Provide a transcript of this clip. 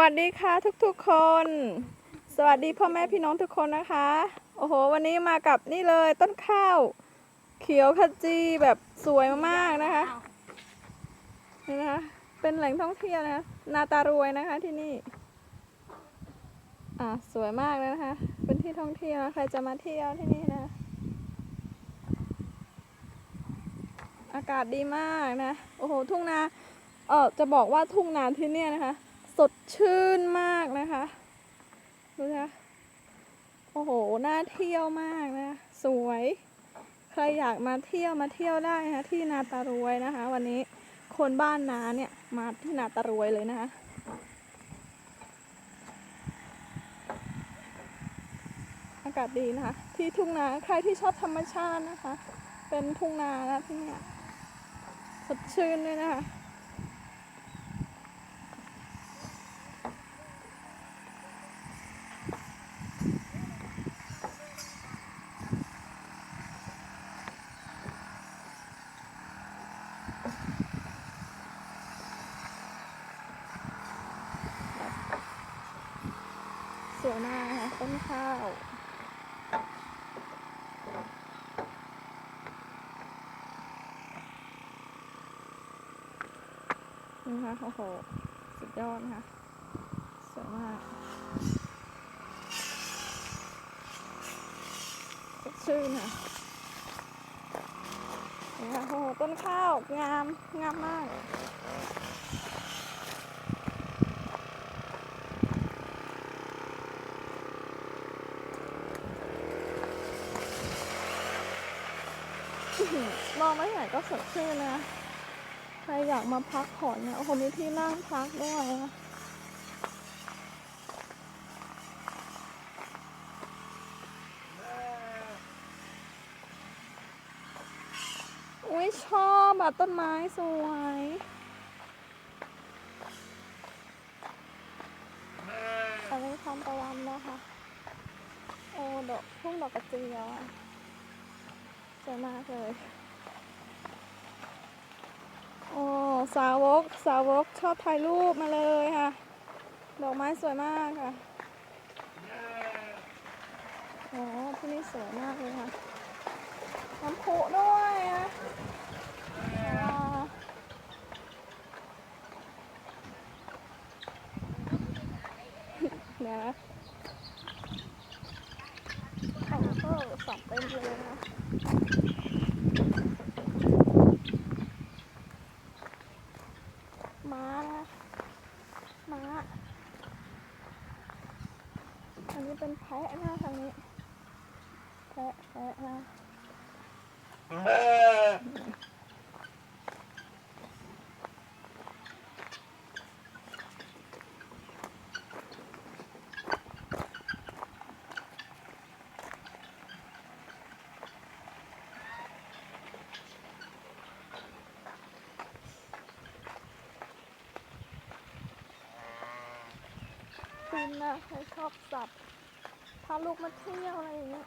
วัสดีค่ะทุกๆคน สวัสดีพ่อแม่พี่น้องทุกคนนะคะ โอ้โห วันนี้มากับนี่เลยต้นข้าว เขียวขจีแบบสวยมากๆนะคะนี่นะคะ เป็นแหล่งท่องเที่ยวนะคะนาตารวยนะคะที่นี่ อะสวยมากเลยนะคะ เป็นที่ท่องเที่ยวใครจะมาเที่ยวที่นี่นะ อากาศดีมากนะ โอ้โห ทุ่งนา เออจะบอกว่าทุ่งนาที่เนี่ยนะคะ สดชื่นมากนะคะ ดูนะคะโอ้โห น่าเที่ยวมากนะ สวย ใครอยากมาเที่ยวมาเที่ยวได้นะคะที่นาตารวยนะคะ วันนี้คนบ้านนาเนี่ยมาที่นาตารวยเลยนะคะอากาศดีนะคะ ที่ทุ่งนาใครที่ชอบธรรมชาตินะคะ เป็นทุ่งนานะที่เนี่ยสดชื่นด้วยนะคะ สวยมากนะคะต้นข้าวนี่นะคะโอ้โห สุดยอดนะคะสวยมากสดชื่นค่ะนี่ค่ะโอ้โห ต้นข้าว งาม งามมาก อื้อหือ มองไม่ไหนก็สดชื่นนะ ใครอยากมาพักผ่อนเนี่ยโอ้โหมีที่นั่งพักด้วยนะอุ้ยชอบอะต้นไม้สวยอันนี้ทำตะวันนะคะ โอ้ดอกทุ่งดอกกระเจียวอะ สวยมากเลย โอ้สาวกสาวกชอบถ่ายรูปมาเลยค่ะ ดอกไม้สวยมากค่ะ โอ้ที่นี่สวยมากเลยค่ะ น้ำพุด้วยนะนะโอ้โหสับเต็มเลยนะ ม้านะ ม้า อันนี้เป็นแพะนะทางนี้ แพะแพะนะ นนะใครชอบสัตว์พาลูกมาเที่ยวอะไรอย่างเงี้ย